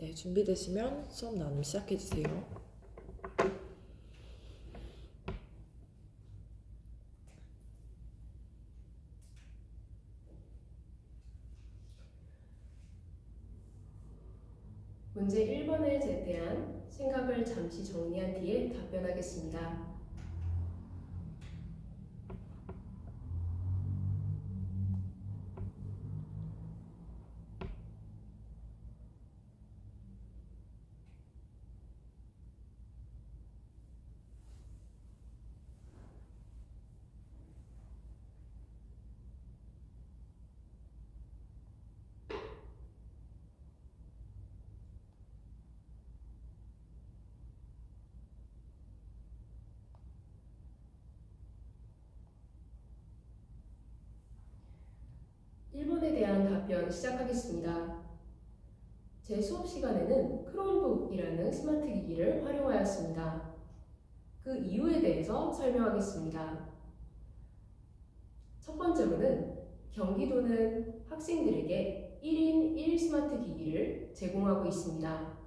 네, 준비되시면 수업 나눔 시작해 주세요. 문제 1번에 대한 생각을 잠시 정리한 뒤에 답변하겠습니다. 일 답변 시작하겠습니다. 제 수업 시간에는 크롬북이라는 스마트 기기를 활용하였습니다. 그 이유에 대해서 설명하겠습니다. 첫 번째로는 경기도는 학생들에게 1인 1 스마트 기기를 제공하고 있습니다.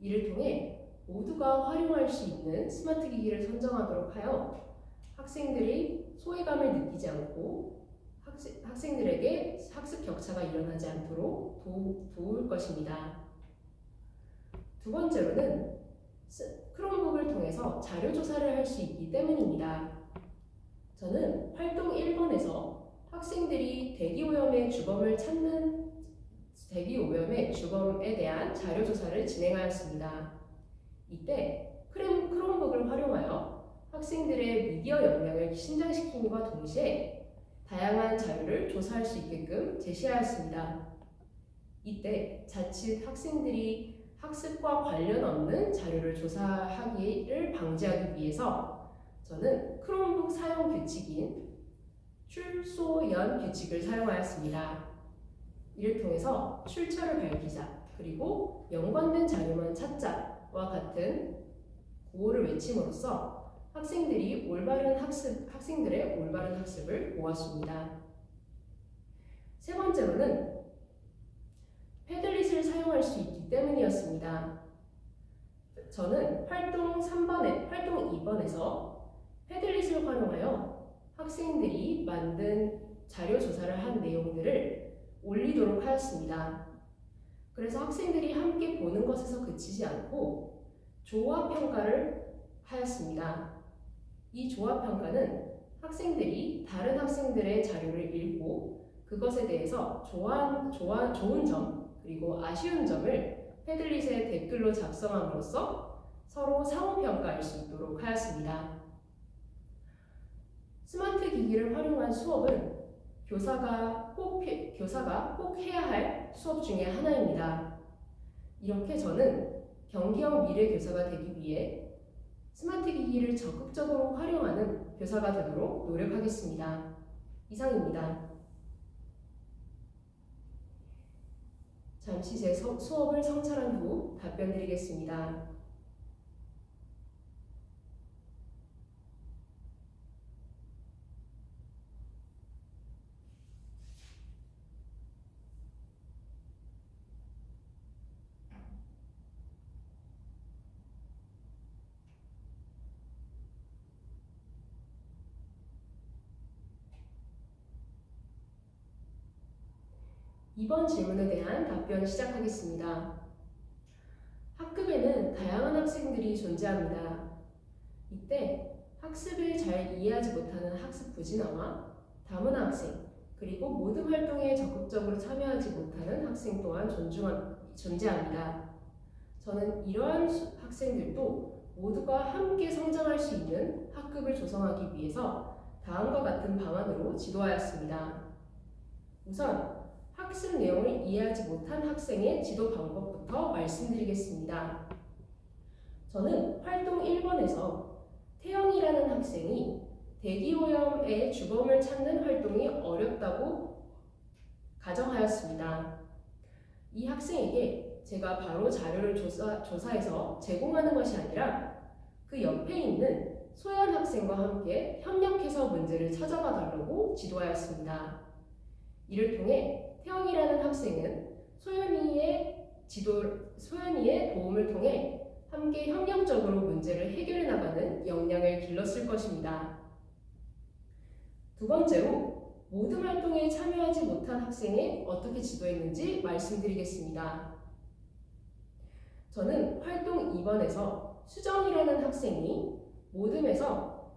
이를 통해 모두가 활용할 수 있는 스마트 기기를 선정하도록 하여 학생들이 소외감을 느끼지 않고 학생, 학생들에게 학습 격차가 일어나지 않도록 도, 도울 것입니다. 두 번째로는 스- 크롬북을 통해서 자료 조사를 할 수 있기 때문입니다. 저는 활동 1번에서 학생들이 대기 오염의 주범을 찾는 대기 오염의 주범에 대한 자료 조사를 진행하였습니다. 이때 크롬, 크롬북을 활용하여 학생들의 미디어 역량을 신장시킴과 동시에 다양한 자료를 조사할 수 있게끔 제시하였습니다. 이때 자칫 학생들이 학습과 관련 없는 자료를 조사하기를 방지하기 위해서 저는 크롬북 사용 규칙인 출소연 규칙을 사용하였습니다. 이를 통해서 출처를 밝히자 그리고 연관된 자료만 찾자와 같은 구호를 외침으로써 학생들이 올바른 학습, 학생들의 올바른 학습을 보았습니다. 세 번째로는 패들릿을 사용할 수 있기 때문이었습니다. 저는 활동 3번에, 활동 2번에서 패들릿을 활용하여 학생들이 만든 자료 조사를 한 내용들을 올리도록 하였습니다. 그래서 학생들이 함께 보는 것에서 그치지 않고 조화 평가를 하였습니다. 이 조합 평가는 학생들이 다른 학생들의 자료를 읽고 그것에 대해서 좋아, 좋아, 좋은 점 그리고 아쉬운 점을 패들릿에 댓글로 작성함으로써 서로 상호 평가할 수 있도록 하였습니다. 스마트 기기를 활용한 수업은 교사가 꼭 피- 교사가 꼭 해야 할 수업 중에 하나입니다. 이렇게 저는 경기형 미래 교사가 되기 위해 스마트 기기를 적극적으로 활용하는 교사가 되도록 노력하겠습니다. 이상입니다. 잠시 제 서- 수업을 성찰한 후 답변 드리겠습니다. 이번 질문에 대한 답변 시작하겠습니다. 학급에는 다양한 학생들이 존재합니다. 이때 학습을 잘 이해하지 못하는 학습 부진아와 다문화 학생, 그리고 모든 활동에 적극적으로 참여하지 못하는 학생 또한 존중한, 존재합니다. 저는 이러한 수- 학생들도 모두가 함께 성장할 수 있는 학급을 조성하기 위해서 다음과 같은 방안으로 지도하였습니다. 우선 학습 내용을 이해하지 못한 학생의 지도 방법부터 말씀드리겠습니다. 저는 활동 1번에서 태영이라는 학생이 대기오염의 주범을 찾는 활동이 어렵다고 가정하였습니다. 이 학생에게 제가 바로 자료를 조사, 조사해서 제공하는 것이 아니라 그 옆에 있는 소연 학생과 함께 협력해서 문제를 찾아봐 달라고 지도하였습니다. 이를 통해 태영이라는 학생은 소연이의 지도 소연이의 도움을 통해 함께 협력적으로 문제를 해결해 나가는 역량을 길렀을 것입니다. 두 번째로 모든 활동에 참여하지 못한 학생이 어떻게 지도했는지 말씀드리겠습니다. 저는 활동 2번에서 수정이라는 학생이 모듬에서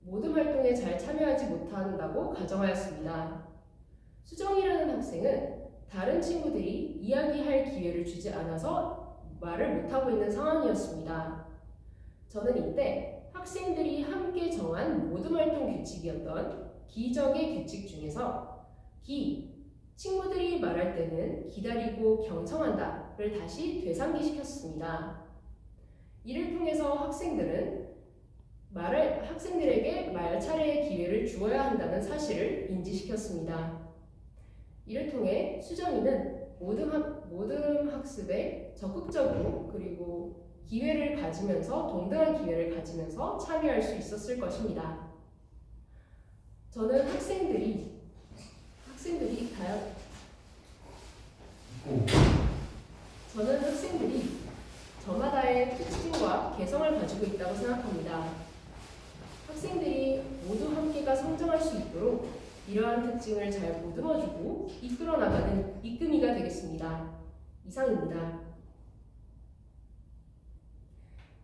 모든 활동에 잘 참여하지 못한다고 가정하였습니다. 수정이라는 학생은 다른 친구들이 이야기할 기회를 주지 않아서 말을 못하고 있는 상황이었습니다. 저는 이때 학생들이 함께 정한 모든 활동 규칙이었던 기적의 규칙 중에서 기, 친구들이 말할 때는 기다리고 경청한다를 다시 되상기시켰습니다. 이를 통해서 학생들은 말을 학생들에게 말 차례의 기회를 주어야 한다는 사실을 인지시켰습니다. 이를 통해 수정이는 모든 학, 모든 학습에 적극적으로 그리고 기회를 가지면서 동등한 기회를 가지면서 참여할 수 있었을 것입니다. 저는 학생들이 학생들이 다양 저는 학생들이 저마다의 특징과 개성을 가지고 있다고 생각합니다. 학생들이 모두 함께가 성장할 수 있도록 이러한 특징을 잘 보듬어주고 이끌어 나가는 이끌이가 되겠습니다. 이상입니다.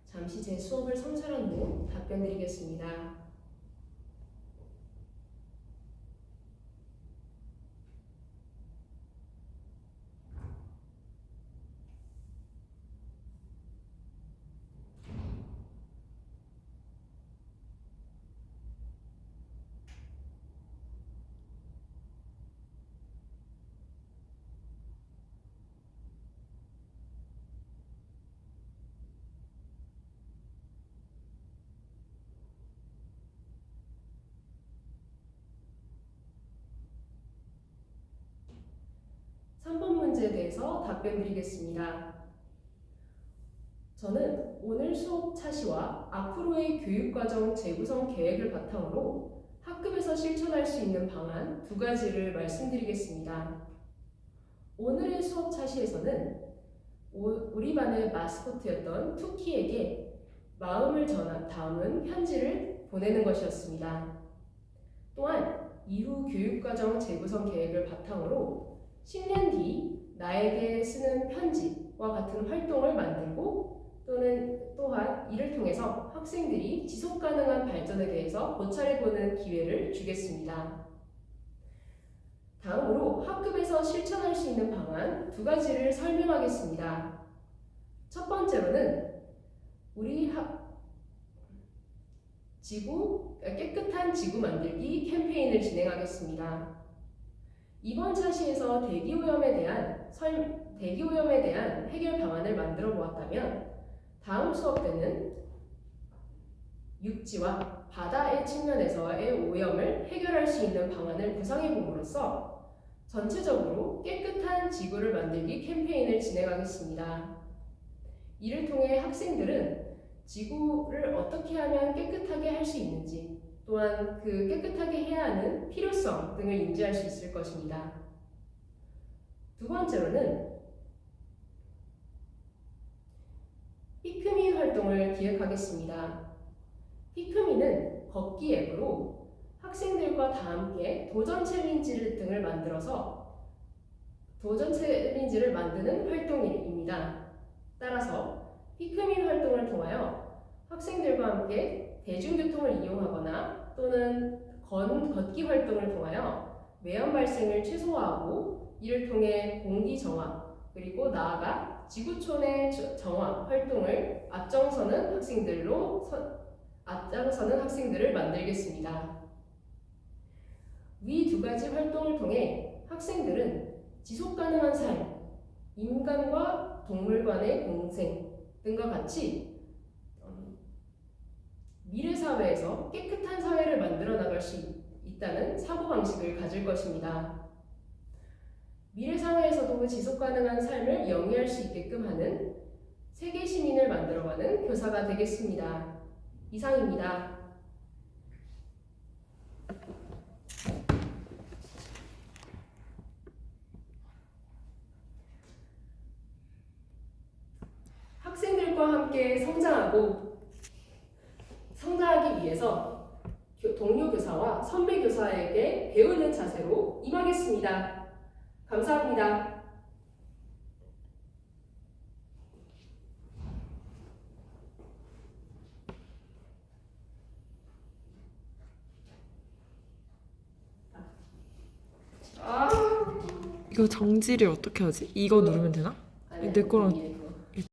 잠시 제 수업을 성찰한 후 답변 드리겠습니다. 삼번 문제에 대해서 답변 드리겠습니다. 저는 오늘 수업 차시와 앞으로의 교육과정 재구성 계획을 바탕으로 학급에서 실천할 수 있는 방안 두 가지를 말씀드리겠습니다. 오늘의 수업 차시에서는 오- 우리 반의 마스코트였던 투키에게 마음을 전한 다음은 편지를 보내는 것이었습니다. 또한 이후 교육과정 재구성 계획을 바탕으로 10년 뒤 나에게 쓰는 편지와 같은 활동을 만들고 또는 또한 이를 통해서 학생들이 지속 가능한 발전에 대해서 고찰해 보는 기회를 주겠습니다. 다음으로 학급에서 실천할 수 있는 방안 두 가지를 설명하겠습니다. 첫 번째로는 우리 학 지구 깨끗한 지구 만들기 캠페인을 진행하겠습니다. 이번 차시에서 대기 오염에 대한 설, 대기 오염에 대한 해결 방안을 만들어 보았다면 다음 수업 때는 육지와 바다의 측면에서의 오염을 해결할 수 있는 방안을 구상해 봄으로써 전체적으로 깨끗한 지구를 만들기 캠페인을 진행하겠습니다. 이를 통해 학생들은 지구를 어떻게 하면 깨끗하게 할 수 있는지 또한 그 깨끗하게 해야 하는 필요성 등을 인지할 수 있을 것입니다. 두 번째로는 피크미 활동을 기획하겠습니다. 피크미는 걷기 앱으로 학생들과 다 함께 도전 챌린지 등을 만들어서 도전 챌린지를 만드는 활동입니다. 따라서 피크민 활동을 통하여 학생들과 함께 대중교통을 이용하거나 또는 건, 걷기 활동을 통하여 매연 발생을 최소화하고 이를 통해 공기 정화 그리고 나아가 지구촌의 저- 정화 활동을 앞장서는 학생들로 서- 앞장서는 학생들을 만들겠습니다. 위 두 가지 활동을 통해 학생들은 지속 가능한 삶, 인간과 동물 간의 공생 등과 같이 음, 미래 사회에서 깨끗한 사회를 만들어 나갈 수 있- 있다는 사고 방식을 가질 것입니다. 미래 사회에서도 지속 가능한 삶을 영위할 수 있게끔 하는 세계 시민을 만들어가는 교사가 되겠습니다. 이상입니다. 선생님과 함께 성장하고 성장하기 위해서 교- 동료 교사와 선배 교사에게 배우는 자세로 임하겠습니다. 감사합니다. 아, 이거 정지를 어떻게 하지? 이거 누르면 되나? 내 거랑.